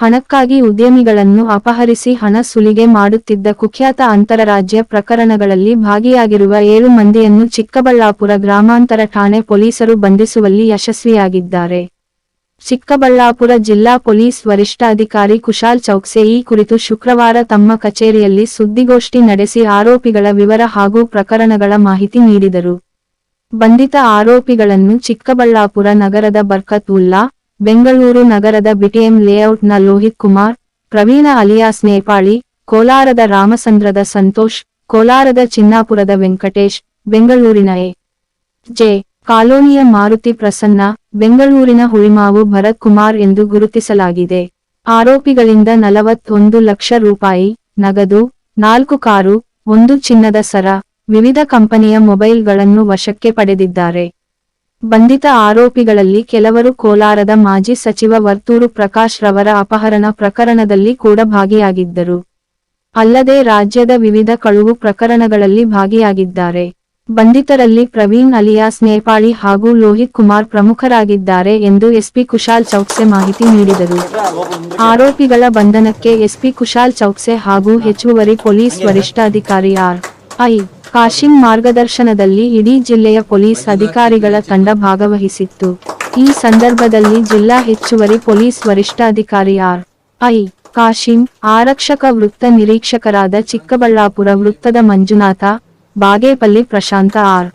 ಹಣಕ್ಕಾಗಿ ಉದ್ಯಮಿಗಳನ್ನು ಅಪಹರಿಸಿ ಹಣ ಸುಲಿಗೆ ಮಾಡುತ್ತಿದ್ದ ಕುಖ್ಯಾತ ಅಂತರರಾಜ್ಯ ಪ್ರಕರಣಗಳಲ್ಲಿ ಭಾಗಿಯಾಗಿರುವ ಏಳು ಮಂದಿಯನ್ನು ಚಿಕ್ಕಬಳ್ಳಾಪುರ ಗ್ರಾಮಾಂತರ ಠಾಣೆ ಪೊಲೀಸರು ಬಂಧಿಸುವಲ್ಲಿ ಯಶಸ್ವಿಯಾಗಿದ್ದಾರೆ. ಚಿಕ್ಕಬಳ್ಳಾಪುರ ಜಿಲ್ಲಾ ಪೊಲೀಸ್ ವರಿಷ್ಠಾಧಿಕಾರಿ ಕುಶಾಲ್ ಚೌಕ್ಸೆ ಈ ಕುರಿತು ಶುಕ್ರವಾರ ತಮ್ಮ ಕಚೇರಿಯಲ್ಲಿ ಸುದ್ದಿಗೋಷ್ಠಿ ನಡೆಸಿ ಆರೋಪಿಗಳ ವಿವರ ಹಾಗೂ ಪ್ರಕರಣಗಳ ಮಾಹಿತಿ ನೀಡಿದರು. ಬಂಧಿತ ಆರೋಪಿಗಳನ್ನು ಚಿಕ್ಕಬಳ್ಳಾಪುರ ನಗರದ ಬರ್ಕತ್ ಉಲ್ಲಾ ಬೆಂಗಳೂರು ನಗರದ ಬಿಟಿಎಂ ಲೇಔಟ್ನ ಲೋಹಿತ್ ಕುಮಾರ್, ಪ್ರವೀಣ ಅಲಿಯಾಸ್ ನೇಪಾಳಿ, ಕೋಲಾರದ ರಾಮಚಂದ್ರದ ಸಂತೋಷ್, ಕೋಲಾರದ ಚಿನ್ನಾಪುರದ ವೆಂಕಟೇಶ್, ಬೆಂಗಳೂರಿನ ಎ. ಜೆ. ಕಾಲೋನಿಯ ಮಾರುತಿ ಪ್ರಸನ್ನ, ಬೆಂಗಳೂರಿನ ಹುಳಿಮಾವು ಭರತ್ ಕುಮಾರ್ ಎಂದು ಗುರುತಿಸಲಾಗಿದೆ. ಆರೋಪಿಗಳಿಂದ ನಲವತ್ತೊಂದು ಲಕ್ಷ ರೂಪಾಯಿ, ನಗದು, ನಾಲ್ಕು ಕಾರು, ಒಂದು ಚಿನ್ನದ ಸರ, ವಿವಿಧ ಕಂಪನಿಯ ಮೊಬೈಲ್ಗಳನ್ನು ವಶಕ್ಕೆ ಪಡೆದಿದ್ದಾರೆ. ಬಂಧಿತ ಆರೋಪಿಗಳಲ್ಲಿ ಕೆಲವರು ಕೋಲಾರದ ಮಾಜಿ ಸಚಿವ ವರ್ತೂರು ಪ್ರಕಾಶ್ ರವರ ಅಪಹರಣ ಪ್ರಕರಣದಲ್ಲಿ ಕೂಡ ಭಾಗಿಯಾಗಿದ್ದರು. ಅಲ್ಲದೆ ರಾಜ್ಯದ ವಿವಿಧ ಕಳುವು ಪ್ರಕರಣಗಳಲ್ಲಿ ಭಾಗಿಯಾಗಿದ್ದಾರೆ. ಬಂಧಿತರಲ್ಲಿ ಪ್ರವೀಣ್ ಅಲಿಯಾಸ್ ನೇಪಾಳಿ ಹಾಗೂ ಲೋಹಿತ್ ಕುಮಾರ್ ಪ್ರಮುಖರಾಗಿದ್ದಾರೆ ಎಂದು ಎಸ್ಪಿ ಕುಶಾಲ್ ಚೌಕ್ಸೆ ಮಾಹಿತಿ ನೀಡಿದರು. ಆರೋಪಿಗಳ ಬಂಧನಕ್ಕೆ ಎಸ್ಪಿ ಕುಶಾಲ್ ಚೌಕ್ಸೆ ಹಾಗೂ ಹೆಚ್ಚುವರಿ ಪೊಲೀಸ್ ವರಿಷ್ಠಾಧಿಕಾರಿ ಆರ್ ಐ ಕಾಶಿಂ ಮಾರ್ಗದರ್ಶನದಲ್ಲಿ ಇಡೀ ಜಿಲ್ಲೆಯ ಪೊಲೀಸ್ ಅಧಿಕಾರಿಗಳ ತಂಡ ಭಾಗವಹಿಸಿತ್ತು. ಈ ಸಂದರ್ಭದಲ್ಲಿ ಜಿಲ್ಲಾ ಹೆಚ್ಚುವರಿ ಪೊಲೀಸ್ ವರಿಷ್ಠಾಧಿಕಾರಿ ಆರ್. ಐ. ಕಾಶಿಂ, ಆರಕ್ಷಕ ವೃತ್ತ ನಿರೀಕ್ಷಕರಾದ ಚಿಕ್ಕಬಳ್ಳಾಪುರ ವೃತ್ತದ ಮಂಜುನಾಥ, ಬಾಗೇಪಲ್ಲಿ ಪ್ರಶಾಂತ ಆರ್.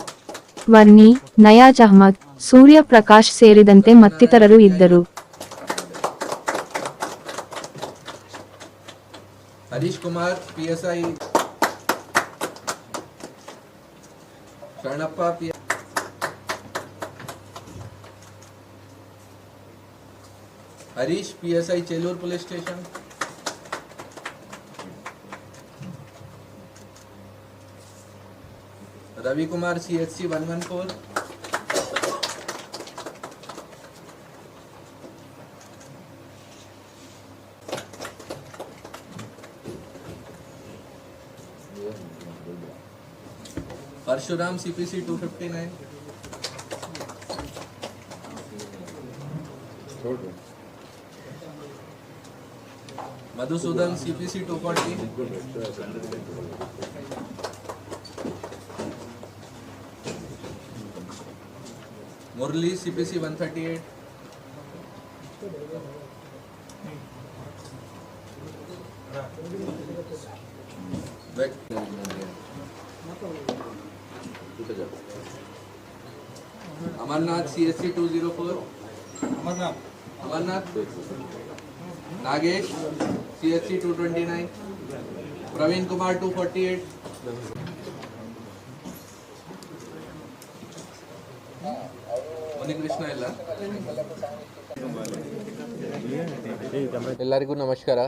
ವರ್ಣಿ, ನಯಾಜ್ ಅಹ್ಮದ್ ಸೂರ್ಯ ಪ್ರಕಾಶ್ ಸೇರಿದಂತೆ ಮತ್ತಿತರರು ಇದ್ದರು. Harish Kumar, P S I Sharanappa P Harish P S I Chelluru police station Ravikumar C H C one one Parashuram CPC 259 Madhusudan CPC 240 Murali CPC 138 Amarnath C S C two zero four Amarnath. Amarnath. Nagesh C S C two twenty nine Praveen Kumar two forty eight Krishna ಇಲ್ಲ. ಎಲ್ಲರಿಗೂ ನಮಸ್ಕಾರ.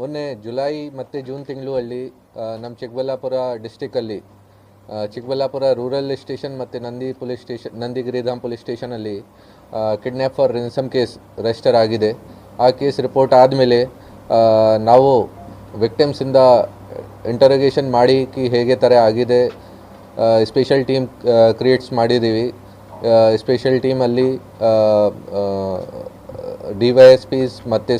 ಮೊನ್ನೆ July ಮತ್ತು June ತಿಂಗಳು ಅಲ್ಲಿ ನಮ್ಮ ಚಿಕ್ಕಬಳ್ಳಾಪುರ ಡಿಸ್ಟಿಕ್ಕಲ್ಲಿ Chikkaballapur rural station ಮತ್ತು Nandi police station Nandigiridham police ಸ್ಟೇಷನಲ್ಲಿ kidnap for ransom case register ಆಗಿದೆ. ಆ ಕೇಸ್ ರಿಪೋರ್ಟ್ ಆದಮೇಲೆ ನಾವು ವಿಕ್ಟಿಮ್ಸಿಂದ ಇಂಟರೋಗೇಷನ್ ಮಾಡಿ ಕಿ ಹೇಗೆ ಥರ ಆಗಿದೆ ಸ್ಪೆಷಲ್ ಟೀಮ್ ಕ್ರಿಯೇಟ್ಸ್ ಮಾಡಿದ್ದೀವಿ. ಸ್ಪೆಷಲ್ ಟೀಮಲ್ಲಿ ಡಿ ವೈ ಎಸ್ ಪಿಸ್ ಮತ್ತು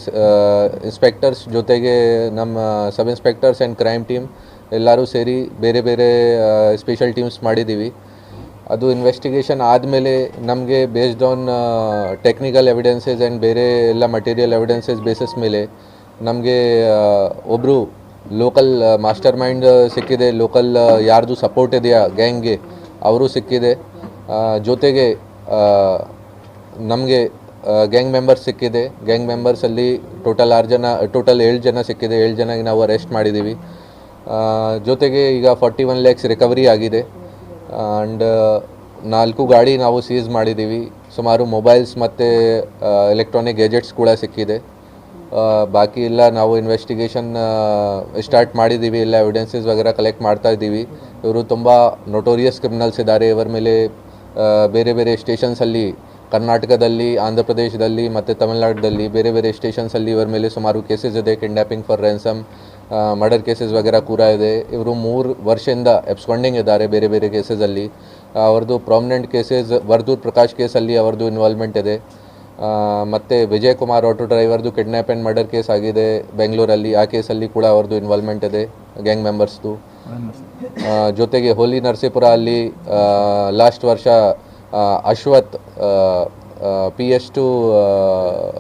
ಇನ್ಸ್ಪೆಕ್ಟರ್ಸ್ ಜೊತೆಗೆ ನಮ್ಮ sub inspectors and crime team ಎಲ್ಲರೂ ಸೇರಿ ಬೇರೆ ಬೇರೆ ಸ್ಪೆಷಲ್ ಟೀಮ್ಸ್ ಮಾಡಿದ್ದೀವಿ. ಅದು ಇನ್ವೆಸ್ಟಿಗೇಷನ್ ಆದಮೇಲೆ ನಮಗೆ based on technical evidences and ಬೇರೆ ಎಲ್ಲ ಮಟೀರಿಯಲ್ ಎವಿಡೆನ್ಸಸ್ ಬೇಸಿಸ್ ಮೇಲೆ ನಮಗೆ ಒಬ್ಬರು ಲೋಕಲ್ ಮಾಸ್ಟರ್ ಮೈಂಡ್ ಸಿಕ್ಕಿದೆ. ಲೋಕಲ್ ಯಾರ್ದು ಸಪೋರ್ಟ್ ಇದೆಯಾ ಗ್ಯಾಂಗ್ಗೆ ಅವರು ಸಿಕ್ಕಿದೆ. ಜೊತೆಗೆ ನಮಗೆ ಗ್ಯಾಂಗ್ ಮೆಂಬರ್ಸ್ ಸಿಕ್ಕಿದೆ. ಗ್ಯಾಂಗ್ ಮೆಂಬರ್ಸಲ್ಲಿ ಟೋಟಲ್ ಆರು ಜನ ಟೋಟಲ್ ಏಳು ಜನ ಸಿಕ್ಕಿದೆ. ಏಳು ಜನಗೆ ನಾವು ಅರೆಸ್ಟ್ ಮಾಡಿದ್ದೀವಿ. ಜೊತೆಗೆ ಈಗ ಫಾರ್ಟಿ ಒನ್ ಲ್ಯಾಕ್ಸ್ ರಿಕವರಿ ಆಗಿದೆ. ಆ್ಯಂಡ್ ನಾಲ್ಕು ಗಾಡಿ ನಾವು ಸೀಸ್ ಮಾಡಿದ್ದೀವಿ. ಸುಮಾರು ಮೊಬೈಲ್ಸ್ ಮತ್ತು ಎಲೆಕ್ಟ್ರಾನಿಕ್ ಗ್ಯಾಜೆಟ್ಸ್ ಕೂಡ ಸಿಕ್ಕಿದೆ. ಬಾಕಿ ಎಲ್ಲ ನಾವು ಇನ್ವೆಸ್ಟಿಗೇಷನ್ ಸ್ಟಾರ್ಟ್ ಮಾಡಿದ್ದೀವಿ. ಎಲ್ಲ ಎವಿಡೆನ್ಸಸ್ ವಗೇರ ಕಲೆಕ್ಟ್ ಮಾಡ್ತಾ ಇದ್ದೀವಿ. ಇವರು ತುಂಬ ನೋಟೋರಿಯಸ್ ಕ್ರಿಮಿನಲ್ಸ್ ಇದ್ದಾರೆ. ಇವರ ಮೇಲೆ ಬೇರೆ ಬೇರೆ ಸ್ಟೇಷನ್ಸಲ್ಲಿ ಕರ್ನಾಟಕದಲ್ಲಿ, ಆಂಧ್ರ ಪ್ರದೇಶದಲ್ಲಿ ಮತ್ತು ತಮಿಳ್ನಾಡಲ್ಲಿ ಬೇರೆ ಬೇರೆ ಸ್ಟೇಷನ್ಸಲ್ಲಿ ಇವರ ಮೇಲೆ ಸುಮಾರು ಕೇಸಸ್ ಇದೆ. Kidnapping for ransom murder cases ವಗೇರಾ ಕೂಡ ಇದೆ. ಇವರು ಮೂರು ವರ್ಷದಿಂದ ಎಬ್ಸ್ಕೊಂಡಿಂಗ್ ಇದ್ದಾರೆ ಬೇರೆ ಬೇರೆ ಕೇಸಸಲ್ಲಿ ಅವ್ರದ್ದು ಪ್ರಾಮಿನೆಂಟ್ ಕೇಸಸ್ ವರ್ದೂರ್ ಪ್ರಕಾಶ್ ಕೇಸಲ್ಲಿ ಅವ್ರದ್ದು ಇನ್ವಾಲ್ವ್ಮೆಂಟ್ ಇದೆ. ಮತ್ತು ವಿಜಯ್ ಕುಮಾರ್ ಆಟೋ ಡ್ರೈವರ್ದು ಕಿಡ್ನ್ಯಾಪ್ ಆ್ಯಂಡ್ ಮರ್ಡರ್ ಕೇಸ್ ಆಗಿದೆ ಬೆಂಗಳೂರಲ್ಲಿ. ಆ ಕೇಸಲ್ಲಿ ಕೂಡ ಅವ್ರದ್ದು ಇನ್ವಾಲ್ವ್ಮೆಂಟ್ ಇದೆ ಗ್ಯಾಂಗ್ ಮೆಂಬರ್ಸ್ದು ಜೊತೆಗೆ ಹೋಲಿ ನರಸೀಪುರ ಅಲ್ಲಿ ಲಾಸ್ಟ್ ವರ್ಷ Ashwath P S to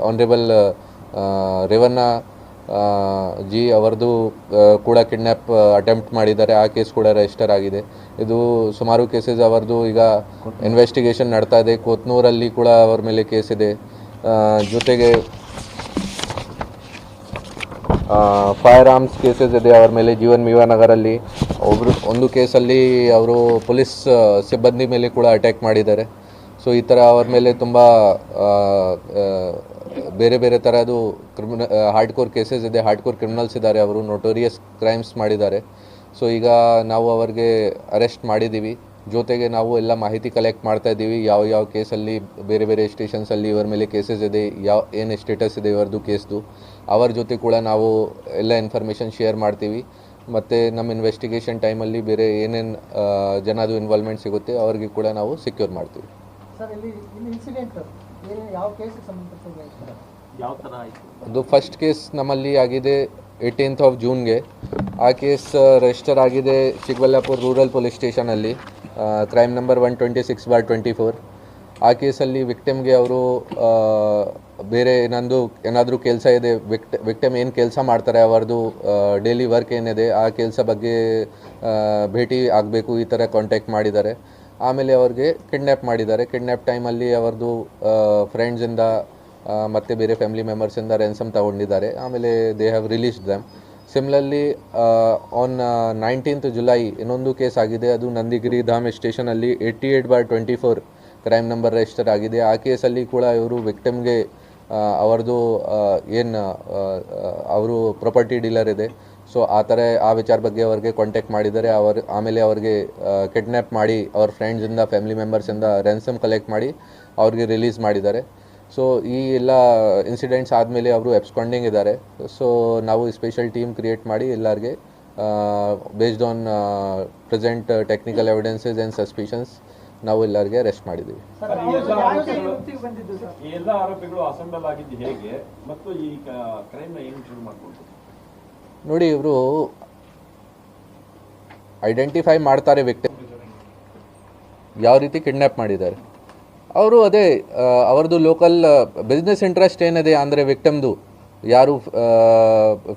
honourable Revanna ji ಅವರದು ಕೂಡ ಕಿಡ್ನ್ಯಾಪ್ ಅಟೆಂಪ್ಟ್ ಮಾಡಿದ್ದಾರೆ. ಆ ಕೇಸ್ ಕೂಡ ರಿಜಿಸ್ಟರ್ ಆಗಿದೆ. ಇದು ಸುಮಾರು ಕೇಸಸ್ ಅವರದು ಈಗ ಇನ್ವೆಸ್ಟಿಗೇಷನ್ ನಡ್ತಾ ಇದೆ. ಕೊತ್ನೂರಲ್ಲಿ ಕೂಡ ಅವರ ಮೇಲೆ ಕೇಸ್ ಇದೆ. ಜೊತೆಗೆ ಫೈರ್ ಆರ್ಮ್ಸ್ ಕೇಸಸ್ ಇದೆ ಅವರ ಮೇಲೆ ಜೀವನ್ ಮೀವಾ ನಗರಲ್ಲಿ. ಒಬ್ರು, ಒಂದು ಕೇಸಲ್ಲಿ ಅವರು ಪೊಲೀಸ್ ಸಿಬ್ಬಂದಿ ಮೇಲೆ ಕೂಡ ಅಟ್ಯಾಕ್ ಮಾಡಿದ್ದಾರೆ. ಸೊ ಈ ಥರ ಅವ್ರ ಮೇಲೆ ತುಂಬ ಬೇರೆ ಬೇರೆ ಥರದ್ದು ಕ್ರಿಮಿನ ಹಾರ್ಡ್ ಕೋರ್ ಕೇಸಸ್ ಇದೆ. ಹಾರ್ಡ್ ಕೋರ್ ಕ್ರಿಮಿನಲ್ಸ್ ಇದ್ದಾರೆ ಅವರು. ನೋಟೋರಿಯಸ್ ಕ್ರೈಮ್ಸ್ ಮಾಡಿದ್ದಾರೆ. ಸೊ ಈಗ ನಾವು ಅವರಿಗೆ ಅರೆಸ್ಟ್ ಮಾಡಿದ್ದೀವಿ. ಜೊತೆಗೆ ನಾವು ಎಲ್ಲ ಮಾಹಿತಿ ಕಲೆಕ್ಟ್ ಮಾಡ್ತಾ ಇದ್ದೀವಿ. ಯಾವ ಯಾವ ಕೇಸಲ್ಲಿ ಬೇರೆ ಬೇರೆ ಸ್ಟೇಷನ್ಸಲ್ಲಿ ಇವರ ಮೇಲೆ ಕೇಸಸ್ ಇದೆ, ಯಾವ, ಏನು ಸ್ಟೇಟಸ್ ಇದೆ ಇವರದು ಕೇಸ್ದು ಅವರ ಜೊತೆ ಕೂಡ ನಾವು ಎಲ್ಲ ಇನ್ಫಾರ್ಮೇಷನ್ ಶೇರ್ ಮಾಡ್ತೀವಿ. ಮತ್ತು ನಮ್ಮ ಇನ್ವೆಸ್ಟಿಗೇಷನ್ ಟೈಮಲ್ಲಿ ಬೇರೆ ಏನೇನು ಜನದು ಇನ್ವಾಲ್ವ್ಮೆಂಟ್ ಸಿಗುತ್ತೆ, ಅವ್ರಿಗೆ ಕೂಡ ನಾವು ಸೆಕ್ಯೂರ್ ಮಾಡ್ತೀವಿ. ಯಾವ ಥರ ಆಯಿತು? ಅದು ಫಸ್ಟ್ ಕೇಸ್ ನಮ್ಮಲ್ಲಿ ಆಗಿದೆ ಏಯ್ಟೀನ್ತ್ ಆಫ್ ಜೂನ್ಗೆ ಆ ಕೇಸ್ ರಿಜಿಸ್ಟರ್ ಆಗಿದೆ Chikkaballapur rural police ಸ್ಟೇಷನಲ್ಲಿ crime number one twenty six bar twenty four ಆ ಕೇಸಲ್ಲಿ ವಿಕ್ಟಿಮ್ಗೆ ಅವರು ಬೇರೆ ಏನೊಂದು ಏನಾದರೂ ಕೆಲಸ ಇದೆ ವಿಕ್ಟ್ ವಿಕ್ಟಿಮ್ ಏನು ಕೆಲಸ ಮಾಡ್ತಾರೆ ಅವರದು ಡೈಲಿ ವರ್ಕ್ ಏನಿದೆ ಆ ಕೆಲಸ ಬಗ್ಗೆ ಭೇಟಿ ಆಗಬೇಕು ಈ ಥರ ಕಾಂಟ್ಯಾಕ್ಟ್ ಮಾಡಿದ್ದಾರೆ. ಆಮೇಲೆ ಅವ್ರಿಗೆ ಕಿಡ್ನ್ಯಾಪ್ ಮಾಡಿದ್ದಾರೆ. ಕಿಡ್ನ್ಯಾಪ್ ಟೈಮಲ್ಲಿ ಅವ್ರದ್ದು ಫ್ರೆಂಡ್ಸಿಂದ ಮತ್ತು ಬೇರೆ ಫ್ಯಾಮಿಲಿ ಮೆಂಬರ್ಸಿಂದ ರೆನ್ಸಮ್ ತಗೊಂಡಿದ್ದಾರೆ. ಆಮೇಲೆ they have release them similarly on nineteenth July ಇನ್ನೊಂದು ಕೇಸ್ ಆಗಿದೆ. ಅದು Nandigiri Dham ಸ್ಟೇಷನಲ್ಲಿ eighty eight bar twenty four crime number register ಆಗಿದೆ. ಆ ಕೇಸಲ್ಲಿ ಕೂಡ ಇವರು ವಿಕ್ಟಮ್ಗೆ ಅವರದು ಏನು ಅವರು ಪ್ರಾಪರ್ಟಿ ಡೀಲರ್ ಇದೆ. ಸೊ ಆ ಥರ ಆ ವಿಚಾರ ಬಗ್ಗೆ ಅವ್ರಿಗೆ ಕಾಂಟ್ಯಾಕ್ಟ್ ಮಾಡಿದ್ದಾರೆ. ಅವರು ಆಮೇಲೆ ಅವ್ರಿಗೆ ಕಿಡ್ನ್ಯಾಪ್ ಮಾಡಿ ಅವ್ರ ಫ್ರೆಂಡ್ಸಿಂದ ಫ್ಯಾಮಿಲಿ ಮೆಂಬರ್ಸಿಂದ ರೆನ್ಸಮ್ ಕಲೆಕ್ಟ್ ಮಾಡಿ ಅವ್ರಿಗೆ ರಿಲೀಸ್ ಮಾಡಿದ್ದಾರೆ. ಸೊ ಈ ಎಲ್ಲ ಇನ್ಸಿಡೆಂಟ್ಸ್ ಆದಮೇಲೆ ಅವರು ಎಬ್ಸ್ಕೊಂಡಿಂಗ್ ಇದ್ದಾರೆ. ಸೊ ನಾವು ಸ್ಪೆಷಲ್ ಟೀಮ್ ಕ್ರಿಯೇಟ್ ಮಾಡಿ ಎಲ್ಲರಿಗೆ based on present technical evidences and suspicions ನಾವು ಎಲ್ಲರಿಗೆ ಅರೆಸ್ಟ್ ಮಾಡಿದ್ದೀವಿ. ಸರ್ ಸರ್, ಈ ಎಲ್ಲ ಆರೋಪಿಗಳು- ಎಲ್ಲ ಅಸೆಂಬಲ್ ಆಗಿದ್ದು ಹೇಗೆ? ಮತ್ತು ಈ ಕ್ರೈಮ್ ಹೆಂಗ್ ಶುರು ಮಾಡ್ಕೊಂಡು ನೋಡಿ ಇವರು ಐಡೆಂಟಿಫೈ ಮಾಡ್ತಾರೆ ವ್ಯಕ್ತಿ. ಯಾವ ರೀತಿ ಕಿಡ್ನ್ಯಾಪ್ ಮಾಡಿದ್ದಾರೆ. ಅವರು ಅದೇ ಅವರದು ಲೋಕಲ್ ಬಿಸ್ನೆಸ್ ಇಂಟ್ರೆಸ್ಟ್ ಏನಿದೆ ಅಂದರೆ ವಿಕ್ಟಮ್ದು ಯಾರು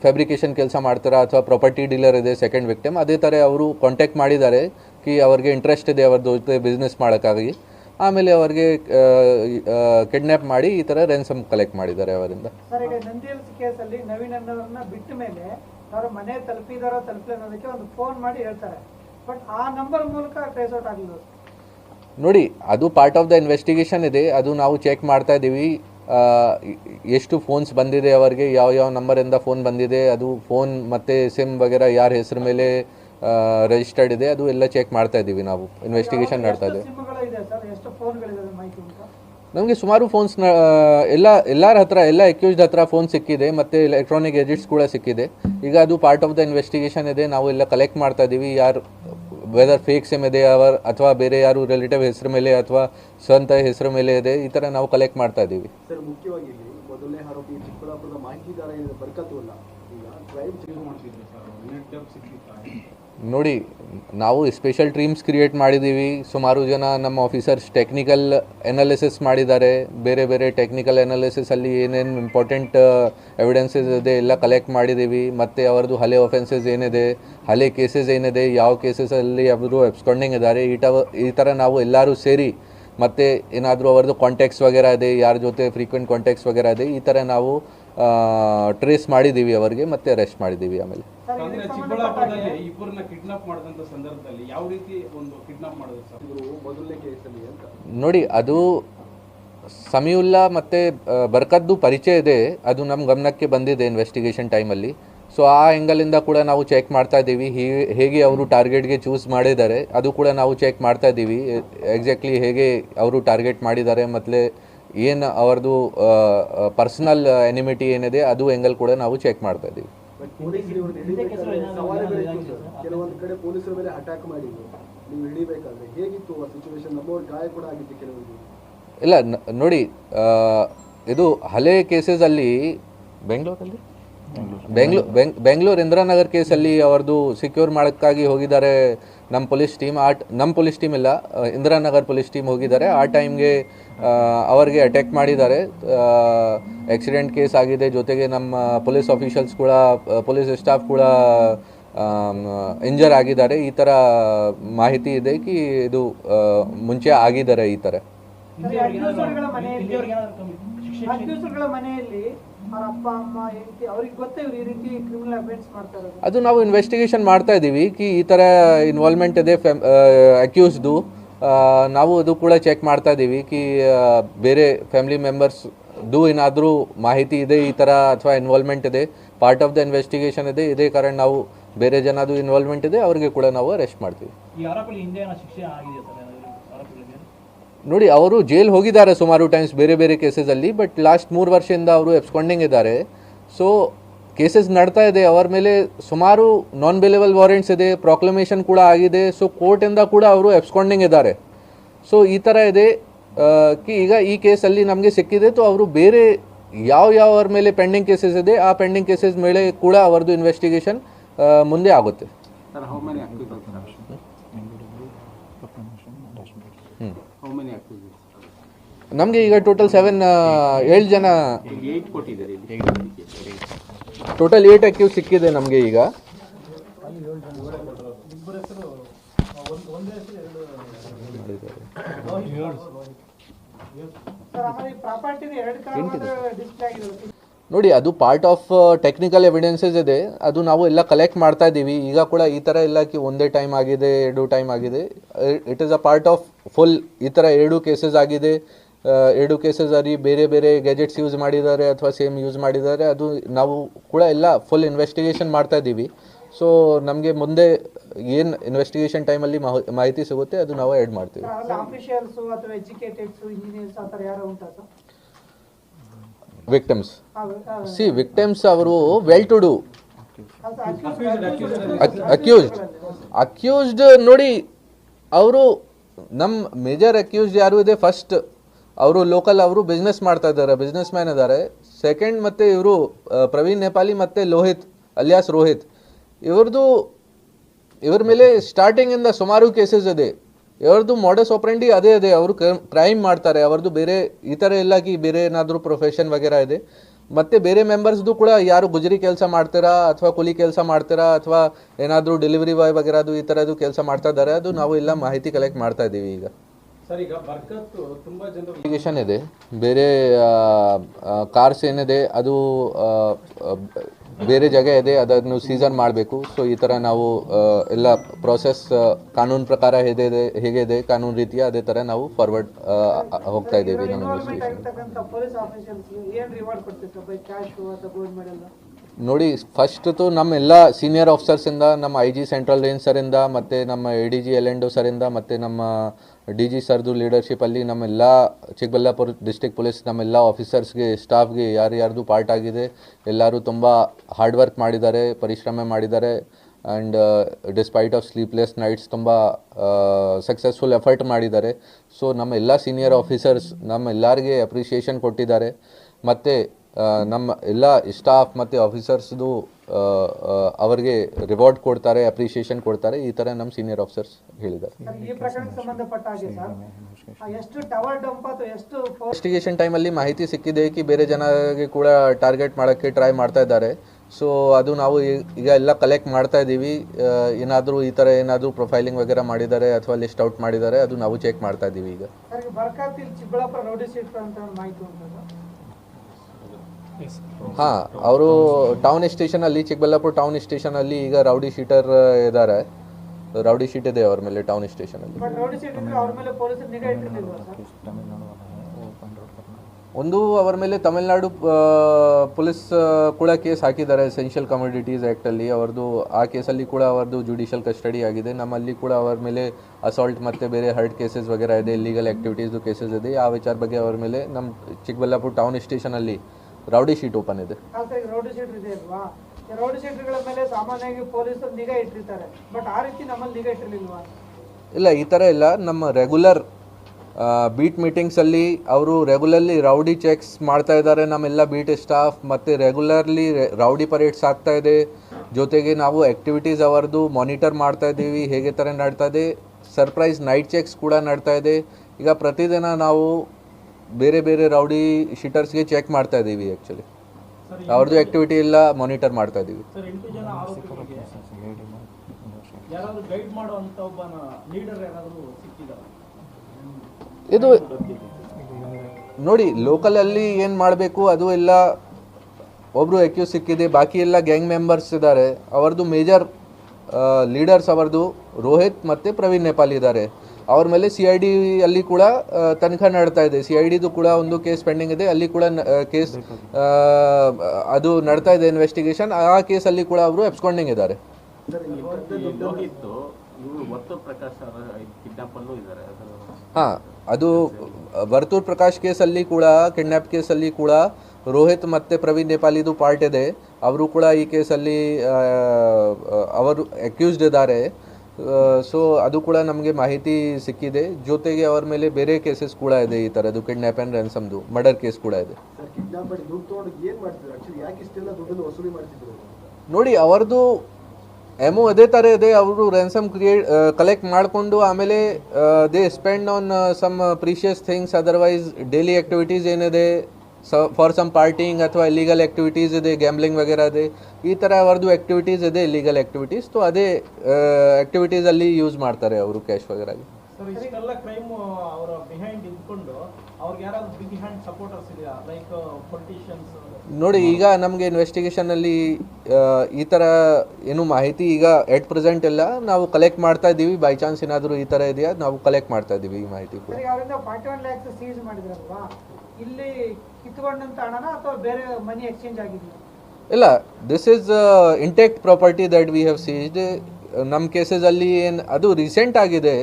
ಫ್ಯಾಬ್ರಿಕೇಷನ್ ಕೆಲಸ ಮಾಡ್ತಾರಾ ಅಥವಾ ಪ್ರಾಪರ್ಟಿ ಡೀಲರ್ ಇದೆ ಸೆಕೆಂಡ್ ವಿಕ್ಟಮ್ ಅದೇ ಥರ ಅವರು ಕಾಂಟ್ಯಾಕ್ಟ್ ಮಾಡಿದ್ದಾರೆ, ಕಿ ಅವ್ರಿಗೆ ಇಂಟ್ರೆಸ್ಟ್ ಇದೆ ಅವ್ರದ್ದು ಬಿಸ್ನೆಸ್ ಮಾಡೋಕ್ಕಾಗಿ. ಆಮೇಲೆ ಅವರಿಗೆ ಕಿಡ್ನ್ಯಾಪ್ ಮಾಡಿ ಈ ಥರ ರೆನ್ಸಮ್ ಕಲೆಕ್ಟ್ ಮಾಡಿದ್ದಾರೆ ಅವರಿಂದ. ಸರ್ ಈಗ ನಂದಿಯಲ್ಸ್ ಕೇಸಲ್ಲಿ ನವೀನ್ ಅನ್ನೋರನ್ನ ಬಿಟ್ಟ ಮೇಲೆ ಅವರ ಮನೆ ತಲುಪಿದಾರೋ ತಲುಪಿಲ್ಲ ಅನ್ನೋದಕ್ಕೆ ಒಂದು ಫೋನ್ ಮಾಡಿ ಹೇಳ್ತಾರೆ. ಬಟ್ ಆ ನಂಬರ್ ಮೂಲಕ ಟ್ರೇಸ್ ಔಟ್ ಆಗಲಿಲ್ಲ. ನೋಡಿ ಅದು ಪಾರ್ಟ್ ಆಫ್ ದ ಇನ್ವೆಸ್ಟಿಗೇಷನ್ ಇದೆ. ಅದು ನಾವು ಚೆಕ್ ಮಾಡ್ತಾ ಇದ್ದೀವಿ. ಎಷ್ಟು ಫೋನ್ಸ್ ಬಂದಿದೆ ಅವರಿಗೆ ಯಾವ ಯಾವ ನಂಬರಿಂದ ಫೋನ್ ಬಂದಿದೆ. ಅದು ಫೋನ್ ಮತ್ತು ಸಿಮ್ ವಗೇರ ಯಾರ ಹೆಸರು ಮೇಲೆ ರಿಜಿಸ್ಟರ್ಡ್ ಇದೆ. ಅದು ಎಲ್ಲ ಚೆಕ್ ಮಾಡ್ತಾ ಇದ್ದೀವಿ ನಾವು. ಇನ್ವೆಸ್ಟಿಗೇಷನ್ ನಡ್ತಾ ಇದ್ದೀವಿ ಇದೆ ನಮಗೆ ಸುಮಾರು ಫೋನ್ಸ್ ಎಲ್ಲ ಎಲ್ಲರ ಹತ್ರ ಎಲ್ಲ ಎಕ್ಯೂಸ್ಡ್ ಹತ್ರ ಫೋನ್ ಸಿಕ್ಕಿದೆ. ಮತ್ತು ಎಲೆಕ್ಟ್ರಾನಿಕ್ ಎಜಿಟ್ಸ್ ಕೂಡ ಸಿಕ್ಕಿದೆ. ಈಗ ಅದು ಪಾರ್ಟ್ ಆಫ್ ದ ಇನ್ವೆಸ್ಟಿಗೇಷನ್ ಇದೆ. ನಾವು ಎಲ್ಲ ಕಲೆಕ್ಟ್ ಮಾಡ್ತಾ ಇದ್ದೀವಿ. ಯಾರು ವೆದರ್ ಫೇಕ್ ಸಿಮ್ ಇದೆ ಅವರ್ ಅಥವಾ ಬೇರೆ ಯಾರು ರಿಲೇಟಿವ್ ಹೆಸರು ಮೇಲೆ ಅಥವಾ ಸ್ವಂತ ಹೆಸರು ಮೇಲೆ ಇದೆ ಈ ಥರ ನಾವು ಕಲೆಕ್ಟ್ ಮಾಡ್ತಾ ಇದ್ದೀವಿ ಸರ್ ಮುಖ್ಯವಾಗಿ ಇಲ್ಲಿ ಮೊದಲನೇ ಆರೋಪಿ ಚಿಕ್ಕಬಳ್ಳಾಪುರದ ಮಾಹಿತಿದಾರ ಏನಿದೆ ಬರ್ಕತ್ತುವಲ್ಲ ಈಗ ಕ್ರೈಮ್ ಮಾಡ್ತಿದ್ರು ಸರ್ ನೆಟ್ವರ್ಕ್ ಸಿಕ್ಕಿತ್ತ ನೋಡಿ, ನಾವು ಸ್ಪೆಷಲ್ ಟ್ರೀಮ್ಸ್ ಕ್ರಿಯೇಟ್ ಮಾಡಿದ್ದೀವಿ ಸುಮಾರು ಜನ ನಮ್ಮ ಆಫೀಸರ್ಸ್ ಟೆಕ್ನಿಕಲ್ ಎನಾಲಿಸಿಸ್ ಮಾಡಿದ್ದಾರೆ. ಬೇರೆ ಬೇರೆ ಟೆಕ್ನಿಕಲ್ ಎನಾಲಿಸಿಸಲ್ಲಿ ಏನೇನು ಇಂಪಾರ್ಟೆಂಟ್ ಎವಿಡೆನ್ಸಸ್ ಇದೆ ಎಲ್ಲ ಕಲೆಕ್ಟ್ ಮಾಡಿದ್ದೀವಿ ಮತ್ತು ಅವರದು ಹಳೆ ಒಫೆನ್ಸಸ್ ಏನಿದೆ, ಹಳೆ ಕೇಸಸ್ ಏನಿದೆ, ಯಾವ ಕೇಸಸಲ್ಲಿ ಅವರು ಎಬ್ಸ್ಕೊಂಡಿಂಗ್ ಇದ್ದಾರೆ, ಈ ಟವ ಈ ಥರ ನಾವು ಎಲ್ಲರೂ ಸೇರಿ ಮತ್ತು ಏನಾದರೂ ಅವರದ್ದು ಕಾಂಟ್ಯಾಕ್ಟ್ಸ್ ವಗೇರ ಇದೆ, ಯಾರ ಜೊತೆ ಫ್ರೀಕ್ವೆಂಟ್ ಕಾಂಟ್ಯಾಕ್ಟ್ಸ್ ವಗೇರ ಇದೆ, ಈ ಥರ ನಾವು ಟ್ರೇಸ್ ಮಾಡಿದ್ದೀವಿ ಅವರಿಗೆ, ಮತ್ತೆ ಅರೆಸ್ಟ್ ಮಾಡಿದ್ದೀವಿ ಆಮೇಲೆ. ಅಂದ್ರೆ ಚಿಕ್ಕಬಳ್ಳಾಪುರದಲ್ಲಿ ಇಬ್ಬರನ್ನ ಕಿಡ್ನಾಪ್ ಮಾಡಿದಂತ ಸಂದರ್ಭದಲ್ಲಿ ಯಾವ ರೀತಿ ಒಂದು ಕಿಡ್ನಾಪ್ ಮಾಡಿದ್ರು ಸರ್? ಇವರು ಮೊದಲನೇ ಕೇಸಲ್ಲಿ ಅಂತ. ನೋಡಿ ಅದು ಸಮಿಯುಲ್ಲಾ ಮತ್ತು ಬರ್ಕದ್ದು ಪರಿಚಯ ಇದೆ. ಅದು ನಮ್ಮ ಗಮನಕ್ಕೆ ಬಂದಿದೆ ಇನ್ವೆಸ್ಟಿಗೇಷನ್ ಟೈಮಲ್ಲಿ ಸೊ ಆ ಆ್ಯಂಗಲಿಂದ ಕೂಡ ನಾವು ಚೆಕ್ ಮಾಡ್ತಾ ಇದ್ದೀವಿ. ಹೇಗೆ ಅವರು ಟಾರ್ಗೆಟ್ಗೆ ಚೂಸ್ ಮಾಡಿದ್ದಾರೆ ಅದು ಕೂಡ ನಾವು ಚೆಕ್ ಮಾಡ್ತಾ ಇದ್ದೀವಿ. ಎಕ್ಸಾಕ್ಟ್ಲಿ ಹೇಗೆ ಅವರು ಟಾರ್ಗೆಟ್ ಮಾಡಿದ್ದಾರೆ ಮತ್ತು ಏನು ಅವ್ರದ್ದು ಪರ್ಸನಲ್ ಎನಿಮಿಟಿ ಏನಿದೆ ಅದು ಎಂಗಲ್ ಕೂಡ ನಾವು ಚೆಕ್ ಮಾಡ್ತಾ ಇದ್ದೀವಿ. ಕೆಲವೊಂದು ಕಡೆ ಪೊಲೀಸರ ಮೇಲೆ ಅಟ್ಯಾಕ್ ಮಾಡಿದ್ರು. ನೀವು ಹಿಡಿಬೇಕಾದ್ರೆ ಹೇಗಿತ್ತು ಆ ಸಿಚುವೇಶನ್ ನಮ್ಮವ್ರ ಗಾಯ ಕೂಡ ಆಗಿತ್ತು ಕೆಲವೊಂದು ಇಲ್ಲ ನೋಡಿ ಇದು ಹಳೆ ಕೇಸಸಲ್ಲಿ ಬೆಂಗಳೂರಲ್ಲಿ? ಬೆಂಗ್ಳೂರು ಬೆಂಗಳೂರು ಇಂದಿರಾನಗರ್ ಕೇಸಲ್ಲಿ ಅವ್ರದ್ದು ಸೆಕ್ಯೂರ್ ಮಾಡೋಕ್ಕಾಗಿ ಹೋಗಿದ್ದಾರೆ ನಮ್ಮ ಪೊಲೀಸ್ ಟೀಮ್. ಆ ನಮ್ಮ ಪೊಲೀಸ್ ಟೀಮ್ ಇಲ್ಲ ಇಂದಿರಾನಗರ್ ಪೊಲೀಸ್ ಟೀಮ್ ಹೋಗಿದ್ದಾರೆ. ಆ ಟೈಮ್ಗೆ ಅವರಿಗೆ ಅಟ್ಯಾಕ್ ಮಾಡಿದ್ದಾರೆ. ಆಕ್ಸಿಡೆಂಟ್ ಕೇಸ್ ಆಗಿದೆ. ಜೊತೆಗೆ ನಮ್ಮ ಪೊಲೀಸ್ ಆಫೀಷಿಯಲ್ಸ್ ಕೂಡ ಪೊಲೀಸ್ ಸ್ಟಾಫ್ ಕೂಡ ಇಂಜರ್ ಆಗಿದ್ದಾರೆ. ಈ ಥರ ಮಾಹಿತಿ ಇದೆ ಕಿ ಇದು ಮುಂಚೆ ಆಗಿದ್ದಾರೆ ಈ ಥರ ಅದು ನಾವು ಇನ್ವೆಸ್ಟಿಗೇಷನ್ ಮಾಡ್ತಾ ಇದ್ದೀವಿ ಕಿ ಈ ಥರ ಇನ್ವಾಲ್ವ್ಮೆಂಟ್ ಇದೆ ಅಕ್ಯೂಸ್ಡು ಅಕ್ಯೂಸ್ದು ನಾವು ಅದು ಕೂಡ ಚೆಕ್ ಮಾಡ್ತಾ ಇದ್ದೀವಿ ಕಿ ಬೇರೆ ಫ್ಯಾಮಿಲಿ ಮೆಂಬರ್ಸ್ದು ಏನಾದರೂ ಮಾಹಿತಿ ಇದೆ ಈ ಥರ ಅಥವಾ ಇನ್ವಾಲ್ವ್ಮೆಂಟ್ ಇದೆ? ಪಾರ್ಟ್ ಆಫ್ ದ ಇನ್ವೆಸ್ಟಿಗೇಷನ್ ಇದೆ ಇದೇ ಕಾರಣ ನಾವು ಬೇರೆ ಜನದು ಇನ್ವಾಲ್ವ್ಮೆಂಟ್ ಇದೆ ಅವರಿಗೆ ಕೂಡ ನಾವು ಅರೆಸ್ಟ್ ಮಾಡ್ತೀವಿ. ನೋಡಿ ಅವರು ಜೈಲ್ ಹೋಗಿದ್ದಾರೆ ಸುಮಾರು ಟೈಮ್ಸ್ ಬೇರೆ ಬೇರೆ ಕೇಸಸಲ್ಲಿ ಬಟ್ ಲಾಸ್ಟ್ ಮೂರು ವರ್ಷದಿಂದ ಅವರು ಎಬ್ಸ್ಕೊಂಡಿಂಗ್ ಇದ್ದಾರೆ. ಸೊ ಕೇಸಸ್ ನಡ್ತಾ ಇದೆ ಅವರ ಮೇಲೆ ಸುಮಾರು ನಾನ್ ಬೇಲೆಬಲ್ ವಾರೆಂಟ್ಸ್ ಇದೆ ಪ್ರಾಕ್ಲಮೇಷನ್ ಕೂಡ ಆಗಿದೆ ಸೊ ಕೋರ್ಟಿಂದ ಕೂಡ ಅವರು ಎಬ್ಸ್ಕೊಂಡಿಂಗ್ ಇದ್ದಾರೆ. ಸೊ ಈ ಥರ ಇದೆ. ಕಿ ಈಗ ಈ ಕೇಸಲ್ಲಿ ನಮಗೆ ಸಿಕ್ಕಿದೆ ಸೊ ಅವರು ಬೇರೆ ಯಾವ ಯಾವ ಅವರ ಮೇಲೆ ಪೆಂಡಿಂಗ್ ಕೇಸಸ್ ಇದೆ ಆ ಪೆಂಡಿಂಗ್ ಕೇಸಸ್ ಮೇಲೆ ಕೂಡ ಅವರದು ಇನ್ವೆಸ್ಟಿಗೇಷನ್ ಮುಂದೆ ಆಗುತ್ತೆ. ನಮಗೆ ಈಗ ಟೋಟಲ್ ಸೆವೆನ್ ಏಳು ಜನ ಏಟ್ ಕೊಟ್ಟಿದ್ದಾರೆ ಟೋಟಲ್ ಏಟ್ ಆಕ್ಟಿವ್ ಸಿಕ್ಕಿದೆ ನಮಗೆ ಈಗ. ನೋಡಿ, ಅದು ಪಾರ್ಟ್ ಆಫ್ ಟೆಕ್ನಿಕಲ್ ಎವಿಡೆನ್ಸಸ್ ಇದೆ. ಅದು ನಾವು ಎಲ್ಲ ಕಲೆಕ್ಟ್ ಮಾಡ್ತಾ ಇದ್ದೀವಿ. ಈಗ ಕೂಡ ಈ ಥರ ಎಲ್ಲ ಕಿ ಒಂದೇ ಟೈಮ್ ಆಗಿದೆ, ಎರಡು ಟೈಮ್ ಆಗಿದೆ. It is a part of full ಈ ಥರ ಎರಡು ಕೇಸಸ್ ಆಗಿದೆ. ಎರಡು ಕೇಸಸ್ ಅಲ್ಲಿ ಬೇರೆ ಬೇರೆ ಗ್ಯಾಜೆಟ್ಸ್ ಯೂಸ್ ಮಾಡಿದ್ದಾರೆ ಅಥವಾ ಸೇಮ್ ಯೂಸ್ ಮಾಡಿದ್ದಾರೆ ಅದು ನಾವು ಕೂಡ ಎಲ್ಲ ಫುಲ್ ಇನ್ವೆಸ್ಟಿಗೇಷನ್ ಮಾಡ್ತಾ ಇದ್ದೀವಿ. ಸೊ ನಮಗೆ ಮುಂದೆ ಏನು ಇನ್ವೆಸ್ಟಿಗೇಷನ್ ಟೈಮಲ್ಲಿ ಮಾಹಿತಿ ಸಿಗುತ್ತೆ ಅದು ನಾವು ಆ್ಯಡ್ ಮಾಡ್ತೀವಿ. ವಿಕ್ಟಮ್ಸ್. ಸಿ ವಿಕ್ಟಮ್ಸ್ ಅವರು well to do accused accused ನೋಡಿ ಅವರು ನಮ್ಮ ಮೇಜರ್ ಅಕ್ಯೂಸ್ಡ್ ಯಾರು ಇದೆ? ಫಸ್ಟ್ ಅವರು ಲೋಕಲ್ ಅವರು ಬಿಸ್ನೆಸ್ ಮಾಡ್ತಾ ಇದ್ದಾರೆ ಬಿಸ್ನೆಸ್ ಮ್ಯಾನ್ ಇದ್ದಾರೆ. ಸೆಕೆಂಡ್ ಮತ್ತೆ ಇವರು ಪ್ರವೀಣ್ ನೇಪಾಲಿ ಮತ್ತೆ ಲೋಹಿತ್, ಅಲಿಯಾಸ್ ರೋಹಿತ್. ಇವ್ರದ್ದು ಇವ್ರ ಮೇಲೆ ಸ್ಟಾರ್ಟಿಂಗ್ ಇಂದ ಸುಮಾರು ಕೇಸಸ್ ಇದೆ. ಇವ್ರದ್ದು ಮಾಡಸ್ ಆಪರೆಂಡಿ ಅದೇ ಇದೆ. ಅವರು ಕ್ರೈಮ್ ಮಾಡ್ತಾರೆ. ಅವ್ರದ್ದು ಬೇರೆ ಈ ಥರ ಇಲ್ಲ ಕಿ ಬೇರೆ ಏನಾದರೂ ಪ್ರೊಫೆಷನ್ ವಗೇರ ಇದೆ. ಮತ್ತೆ ಬೇರೆ ಮೆಂಬರ್ಸ್ದು ಕೂಡ ಯಾರು ಗುಜರಿ ಕೆಲಸ ಮಾಡ್ತೀರಾ ಅಥವಾ ಕೂಲಿ ಕೆಲಸ ಮಾಡ್ತೀರಾ ಅಥವಾ ಏನಾದರೂ ಡೆಲಿವರಿ ಬಾಯ್ ವಗೇರದು ಈ ಥರದ್ದು ಕೆಲಸ ಮಾಡ್ತಾ ಇದ್ದಾರೆ, ಅದು ನಾವು ಎಲ್ಲ ಮಾಹಿತಿ ಕಲೆಕ್ಟ್ ಮಾಡ್ತಾ ಇದ್ದೀವಿ ಈಗ. ಇನ್ವೆಸ್ಟಿಗೇಷನ್ ಇದೆ. ಬೇರೆ ಕಾರ್ಸ್ ಏನಿದೆ ಅದು ಬೇರೆ ಜಾಗ ಇದೆ ಅದನ್ನು ಸೀಸನ್ ಮಾಡಬೇಕು. ಸೊ ಈ ಥರ ನಾವು ಎಲ್ಲ ಪ್ರೋಸೆಸ್ ಕಾನೂನು ಪ್ರಕಾರ ಹೇಗಿದೆ ಹೇಗಿದೆ ಕಾನೂನು ರೀತಿಯ ಅದೇ ಥರ ನಾವು ಫಾರ್ವರ್ಡ್ ಹೋಗ್ತಾ ಇದ್ದೀವಿ ನಮ್ಮ ಇನ್ವೆಸ್ಟಿಗೇಷನ್ ನೋಡಿ ಫಸ್ಟ್ ನಮ್ಮ ಎಲ್ಲ ಸೀನಿಯರ್ ಆಫೀಸರ್ಸಿಂದ ನಮ್ಮ ಐ ಜಿ ಸೆಂಟ್ರಲ್ ರೇಂಜ್ ಸರಿಂದ ಮತ್ತು ನಮ್ಮ A D G L N ಸರಿಂದ ಮತ್ತು ನಮ್ಮ ಡಿ ಜಿ ಸರ್ದು ಲೀಡರ್ಶಿಪ್ಪಲ್ಲಿ ನಮ್ಮೆಲ್ಲ ಚಿಕ್ಕಬಳ್ಳಾಪುರ ಡಿಸ್ಟಿಕ್ ಪೊಲೀಸ್ ನಮ್ಮೆಲ್ಲ ಆಫೀಸರ್ಸ್ಗೆ ಸ್ಟಾಫ್ಗೆ ಯಾರು ಯಾರ್ದು ಪಾರ್ಟ್ ಆಗಿದೆ, ಎಲ್ಲರೂ ತುಂಬ ಹಾರ್ಡ್ ವರ್ಕ್ ಮಾಡಿದ್ದಾರೆ, ಪರಿಶ್ರಮ ಮಾಡಿದ್ದಾರೆ and despite of sleepless nights ತುಂಬ ಸಕ್ಸಸ್ಫುಲ್ ಎಫರ್ಟ್ ಮಾಡಿದ್ದಾರೆ. ಸೊ ನಮ್ಮ ಎಲ್ಲ ಸೀನಿಯರ್ ಆಫೀಸರ್ಸ್ ನಮ್ಮೆಲ್ಲರಿಗೆ ಅಪ್ರಿಷಿಯೇಷನ್ ಕೊಟ್ಟಿದ್ದಾರೆ. ಮತ್ತು ನಮ್ಮ ಎಲ್ಲ ಸ್ಟಾಫ್ ಮತ್ತು ಆಫೀಸರ್ಸ್ದು ಅವರಿಗೆ ರಿವಾರ್ಡ್ ಕೊಡ್ತಾರೆ ಅಪ್ರಿಷಿಯೇಷನ್ ಕೊಡ್ತಾರೆ. ಈ ಥರ ನಮ್ಮ ಸೀನಿಯರ್ ಆಫೀಸರ್ಸ್ ಹೇಳಿದ್ದಾರೆ. ಸರ್ ಈ ಪ್ರಕರಣಕ್ಕೆ ಸಂಬಂಧಪಟ್ಟ ಹಾಗೆ ಸರ್ ಆ, ಎಷ್ಟು ಟವರ್ ಡಂಪ್ ಅಥವಾ ಎಷ್ಟು ಫೋರ್ಸ್ ಇನ್ವೆಸ್ಟಿಗೇಷನ್ ಟೈಮಲ್ಲಿ ಮಾಹಿತಿ ಸಿಕ್ಕಿದೆ ಕಿ ಬೇರೆ ಜನರಿಗೆ ಕೂಡ ಟಾರ್ಗೆಟ್ ಮಾಡೋಕ್ಕೆ ಟ್ರೈ ಮಾಡ್ತಾ ಇದ್ದಾರೆ. ಸೊ ಅದು ನಾವು ಈಗ ಎಲ್ಲ ಕಲೆಕ್ಟ್ ಮಾಡ್ತಾ ಇದ್ದೀವಿ. ಏನಾದರೂ ಈ ಥರ ಏನಾದರೂ ಪ್ರೊಫೈಲಿಂಗ್ ವಗೇರ ಮಾಡಿದ್ದಾರೆ ಅಥವಾ ಲಿಸ್ಟ್ ಔಟ್ ಮಾಡಿದ್ದಾರೆ ಅದು ನಾವು ಚೆಕ್ ಮಾಡ್ತಾ ಇದ್ದೀವಿ ಈಗ ಸರ್ ಬರ್ಕಾತ್ ಇಲ್ಲಿ ಚಿಕ್ಕಬಳ್ಳಾಪುರ ರೌಡಿ ಸೀಟ್ ಅಂತ ಒಂದು ಮಾಹಿತಿ ಉಂಟು ಸರ್ ಹಾಂ ಅವರು ಟೌನ್ ಸ್ಟೇಷನಲ್ಲಿ ಚಿಕ್ಕಬಳ್ಳಾಪುರ ಟೌನ್ ಸ್ಟೇಷನ್ ಅಲ್ಲಿ ಈಗ ರೌಡಿ ಶೀಟರ್ ಇದ್ದಾರೆ ರೌಡಿ ಶೀಟ್ ಇದೆ ಅವ್ರ ಮೇಲೆ ಟೌನ್ ಸ್ಟೇಷನ್ ಅಲ್ಲಿ. ಒಂದು ಅವರ ಮೇಲೆ ತಮಿಳ್ನಾಡು ಪೊಲೀಸ್ ಕೂಡ ಕೇಸ್ ಹಾಕಿದ್ದಾರೆ ಎಸೆನ್ಷಿಯಲ್ ಕಮೋಡಿಟೀಸ್ ಆ್ಯಕ್ಟಲ್ಲಿ ಅವ್ರದ್ದು ಆ ಕೇಸಲ್ಲಿ ಕೂಡ ಅವರದು ಜುಡಿಷಿಯಲ್ ಕಸ್ಟಡಿ ಆಗಿದೆ. ನಮ್ಮಲ್ಲಿ ಕೂಡ ಅವರ ಮೇಲೆ ಅಸಾಲ್ಟ್ ಮತ್ತೆ ಬೇರೆ ಹರ್ಟ್ ಕೇಸಸ್ ವಗೇರ ಇದೆ ಇಲ್ಲಿಗಲ್ ಆಕ್ಟಿವಿಟೀಸ್ ಕೇಸಸ್ ಇದೆ. ಆ ವಿಚಾರ ಬಗ್ಗೆ ಅವರ ಮೇಲೆ ನಮ್ಮ ಚಿಕ್ಕಬಳ್ಳಾಪುರ ಟೌನ್ ಸ್ಟೇಷನಲ್ಲಿ ರೌಡಿ ಶೀಟ್ ಓಪನ್ ಇದೆ. ರೌಡಿ ಶೀಟ್ ಇದೆ ಅಲ್ವಾ? ರೌಡಿ ಶೀಟ್ಗಳ ಮೇಲೆ ಸಾಮಾನ್ಯವಾಗಿ ಪೊಲೀಸರು ನಿಗಾ ಇಟ್ಟಿರ್ತಾರೆ. ಬಟ್ ಆ ರೀತಿ ನಮ್ಮಲ್ಲಿ ನಿಗಾ ಇಟ್ಟಿರಲಿಲ್ವಾ? ಇಲ್ಲ ಈ ಥರ ಇಲ್ಲ. ನಮ್ಮ ರೆಗ್ಯುಲರ್ ಬೀಟ್ ಮೀಟಿಂಗ್ಸಲ್ಲಿ ಅವರು ರೆಗ್ಯುಲರ್ಲಿ ರೌಡಿ ಚೆಕ್ಸ್ ಮಾಡ್ತಾ ಇದ್ದಾರೆ. ನಮ್ಮೆಲ್ಲ ಬೀಟ್ ಸ್ಟಾಫ್ ಮತ್ತು ರೆಗ್ಯುಲರ್ಲಿ ರೌಡಿ ಪರೇಡ್ಸ್ ಆಗ್ತಾ ಇದೆ. ಜೊತೆಗೆ ನಾವು ಆ್ಯಕ್ಟಿವಿಟೀಸ್ ಅವರದ್ದು ಮಾನಿಟರ್ ಮಾಡ್ತಾ ಇದ್ದೀವಿ. ಹೇಗೆ ಥರ ನಡ್ತಾ ಇದೆ. ಸರ್ಪ್ರೈಸ್ ನೈಟ್ ಚೆಕ್ಸ್ ಕೂಡ ನಡ್ತಾ ಇದೆ. ಈಗ ಪ್ರತಿದಿನ ನಾವು ಬೇರೆ ಬೇರೆ ರೌಡಿ ಶೀಟರ್ಸ್ಗೆ ಚೆಕ್ ಮಾಡ್ತಾ ಇದ್ದೀವಿ ಆ್ಯಕ್ಚುಲಿ ಅವ್ರದ್ದು ಆ್ಯಕ್ಟಿವಿಟಿ ಎಲ್ಲ ಮಾನಿಟರ್ ಮಾಡ್ತಾ ಇದ್ದೀವಿ ಇದು ನೋಡಿ ಲೋಕಲಲ್ಲಿ ಏನು ಮಾಡಬೇಕು ಅದು ಎಲ್ಲ ಒಬ್ಬರು ಅಕ್ಯೂಸ್ ಸಿಕ್ಕಿದೆ ಬಾಕಿ ಎಲ್ಲ ಗ್ಯಾಂಗ್ ಮೆಂಬರ್ಸ್ ಇದ್ದಾರೆ. ಅವರದು ಮೇಜರ್ ಲೀಡರ್ಸ್ ಅವರದು ರೋಹಿತ್ ಮತ್ತು ಪ್ರವೀಣ್ ನೇಪಾಲ್ ಇದ್ದಾರೆ. ಅವ್ರ ಮೇಲೆ ಸಿ ಐ ಡಿ ಅಲ್ಲಿ ಕೂಡ ತನಿಖೆ ನಡ್ತಾ ಇದೆ. ಸಿ ಐ ಡಿದು ಕೂಡ ಒಂದು ಕೇಸ್ ಪೆಂಡಿಂಗ್ ಇದೆ. ಅಲ್ಲಿ ಕೂಡ ಕೇಸ್ ಅದು ನಡ್ತಾ ಇದೆ ಇನ್ವೆಸ್ಟಿಗೇಷನ್ ಆ ಕೇಸಲ್ಲಿ ಕೂಡ ಅವರು ಎಪ್ಸ್ಕೊಂಡಿಂಗ್ ಇದ್ದಾರೆ. ಹಾ ಇವರು ವರ್ತೂರ್ ಪ್ರಕಾಶ್ ಕಿಡ್ನಾಪ್ ಅಲ್ಲೂ ಇದ್ದಾರೆ. ಹಾಂ ಅದು ವರ್ತೂರ್ ಪ್ರಕಾಶ್ ಕೇಸಲ್ಲಿ ಕೂಡ ಕಿಡ್ನಾಪ್ ಕೇಸಲ್ಲಿ ಕೂಡ ರೋಹಿತ್ ಮತ್ತು ಪ್ರವೀಣ್ ನೇಪಾಲಿದು ಪಾರ್ಟ್ ಇದೆ. ಅವರು ಕೂಡ ಈ ಕೇಸಲ್ಲಿ ಅವರು ಅಕ್ಯೂಸ್ಡ್ ಇದ್ದಾರೆ. ಸೊ ಅದು ಕೂಡ ನಮಗೆ ಮಾಹಿತಿ ಸಿಕ್ಕಿದೆ. ಜೊತೆಗೆ ಅವರ ಮೇಲೆ ಬೇರೆ ಕೇಸಸ್ ಕೂಡ ಇದೆ ಈ ಥರದ್ದು ಕಿಡ್ನ್ಯಾಪ್ ಆ್ಯಂಡ್ ರ್ಯಾನ್ಸಮ್ದು ಮರ್ಡರ್ ಕೇಸ್ ಕೂಡ ಇದೆ. ನೋಡಿ ಅವರದು ಎಮೋ ಅದೇ ಥರ ಇದೆ. ಅವರು ರ್ಯಾನ್ಸಮ್ ಕ್ರಿಯೇಟ್ ಕಲೆಕ್ಟ್ ಮಾಡಿಕೊಂಡು ಆಮೇಲೆ they spend on some precious things otherwise daily activities ಏನಿದೆ ಫಾರ್ ಸಮ್ ಪಾರ್ಟಿಂಗ್ ಅಥವಾ ಇಲೀಗಲ್ ಆ್ಯಕ್ಟಿವಿಟೀಸ್ ಇದೆ ಗ್ಯಾಮ್ಲಿಂಗ್ ವಗೇರ ಇದೆ ಈ ಥರ ಅವ್ರದ್ದು ಆ್ಯಕ್ಟಿವಿಟೀಸ್ ಇದೆ ಇಲೀಗಲ್ ಆ್ಯಕ್ಟಿವಿಟೀಸ್ ಸೊ ಅದೇ ಆ್ಯಕ್ಟಿವಿಟೀಸಲ್ಲಿ ಯೂಸ್ ಮಾಡ್ತಾರೆ ಅವರು ಕ್ಯಾಶ್ ವಗೇರಾಗಿ ಸರ್ ಇಷ್ಟೆಲ್ಲ ಕ್ರೈಮ್ ಅವರ ಬಿಹೈಂಡ್ ಇದ್ಕೊಂಡು ಅವ್ರಿಗೆ ಯಾರಾದ್ರೂ ಬಿಗ್ ಹ್ಯಾಂಡ್ ಸಪೋರ್ಟರ್ಸ್ ಇದೆಯಾ ಲೈಕ್ ಪೊಲಿಟಿಷಿಯನ್ಸ್ ನೋಡಿ ಈಗ ನಮಗೆ ಇನ್ವೆಸ್ಟಿಗೇಷನಲ್ಲಿ ಈ ಥರ ಏನು ಮಾಹಿತಿ ಈಗ ಎಟ್ ಪ್ರೆಸೆಂಟ್ ಎಲ್ಲ ನಾವು ಕಲೆಕ್ಟ್ ಮಾಡ್ತಾ ಇದ್ದೀವಿ. ಬೈ ಚಾನ್ಸ್ ಏನಾದರೂ ಈ ಥರ ಇದೆಯಾ? ನಾವು ಕಲೆಕ್ಟ್ ಮಾಡ್ತಾ ಇದ್ದೀವಿ ಈ ಮಾಹಿತಿ ಕೂಡ. ಇಲ್ಲಿ ಕಿತ್ಕೊಂಡಂತ ಹಣನ ಅಥವಾ ಬೇರೆ ಮನಿ ಎಕ್ಸ್ಚೇಂಜ್ ಆಗಿದೆಯಾ? ಇಲ್ಲ this is intact property that we have seized ನಮ್ಮ ಕೇಸಸಲ್ಲಿ ಏನು ಅದು ರೀಸೆಂಟ್ ಆಗಿದೆ.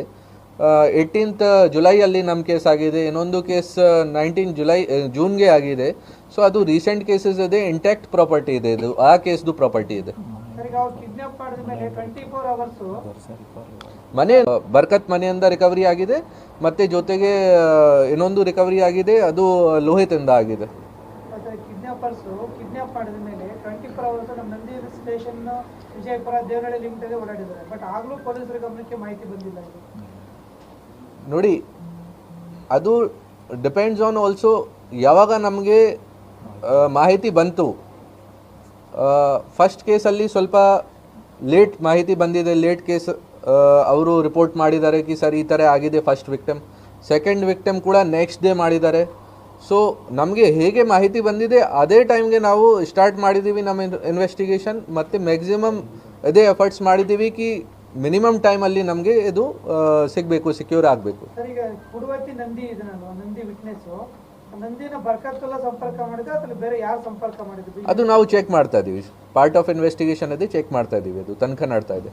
ಏಯ್ಟೀನ್ತ್ ಜುಲೈಯಲ್ಲಿ ನಮ್ಮ ಕೇಸ್ ಆಗಿದೆ. ಇನ್ನೊಂದು ಕೇಸ್ ನೈನ್ಟೀನ್ ಜುಲೈ ಜೂನ್ಗೆ ಆಗಿದೆ. ಸೊ ಅದು ರೀಸೆಂಟ್ ಕೇಸಸ್ ಇದೆ ಇಂಟ್ಯಾಕ್ಟ್ ಪ್ರಾಪರ್ಟಿ ಇದೆ ಇದು. ಆ ಕೇಸ್ದು ಪ್ರಾಪರ್ಟಿ ಇದೆ. ಮನೆ ಬರ್ಕತ್ ಮನೆಯಿಂದ ರಿಕವರಿ ಆಗಿದೆ. ಮತ್ತೆ ಜೊತೆಗೆ ಇನ್ನೊಂದು ರಿಕವರಿ ಆಗಿದೆ ಅದು ಲೋಹಿತಿಂದ ಆಗಿದೆ. ನೋಡಿ ಅದು ಡಿಪೆಂಡ್ಸ್ ಆನ್ ಆಲ್ಸೋ ಯಾವಾಗ ನಮಗೆ ಮಾಹಿತಿ ಬಂತು. ಫಸ್ಟ್ ಕೇಸಲ್ಲಿ ಸ್ವಲ್ಪ ಲೇಟ್ ಮಾಹಿತಿ ಬಂದಿದೆ ಲೇಟ್ ಕೇಸ್ ಅವರು ರಿಪೋರ್ಟ್ ಮಾಡಿದ್ದಾರೆ ಕಿ ಸರ್ ಈ ಥರ ಆಗಿದೆ ಫಸ್ಟ್ ವಿಕ್ಟಮ್ ಸೆಕೆಂಡ್ ವಿಕ್ಟಮ್ ಕೂಡ ನೆಕ್ಸ್ಟ್ ಡೇ ಮಾಡಿದ್ದಾರೆ. ಸೊ ನಮಗೆ ಹೇಗೆ ಮಾಹಿತಿ ಬಂದಿದೆ ಅದೇ ಟೈಮ್ಗೆ ನಾವು ಸ್ಟಾರ್ಟ್ ಮಾಡಿದ್ದೀವಿ ನಮ್ಮ ಇನ್ವೆಸ್ಟಿಗೇಷನ್ ಮತ್ತು ಮ್ಯಾಕ್ಸಿಮಮ್ ಅದೇ ಎಫರ್ಟ್ಸ್ ಮಾಡಿದ್ದೀವಿ ಕಿ ಮಿನಿಮಮ್ ಟೈಮಲ್ಲಿ ನಮಗೆ ಇದು ಸಿಗಬೇಕು ಸೆಕ್ಯೂರ್ ಆಗಬೇಕು. ಅದು ನಾವು ಚೆಕ್ ಮಾಡ್ತಾ ಇದ್ದೀವಿ ಪಾರ್ಟ್ ಆಫ್ ಇನ್ವೆಸ್ಟಿಗೇಷನ್ ಅದೇ ಚೆಕ್ ಮಾಡ್ತಾ ಇದ್ದೀವಿ ಅದು ತನಕ ನಡ್ತಾ ಇದೆ.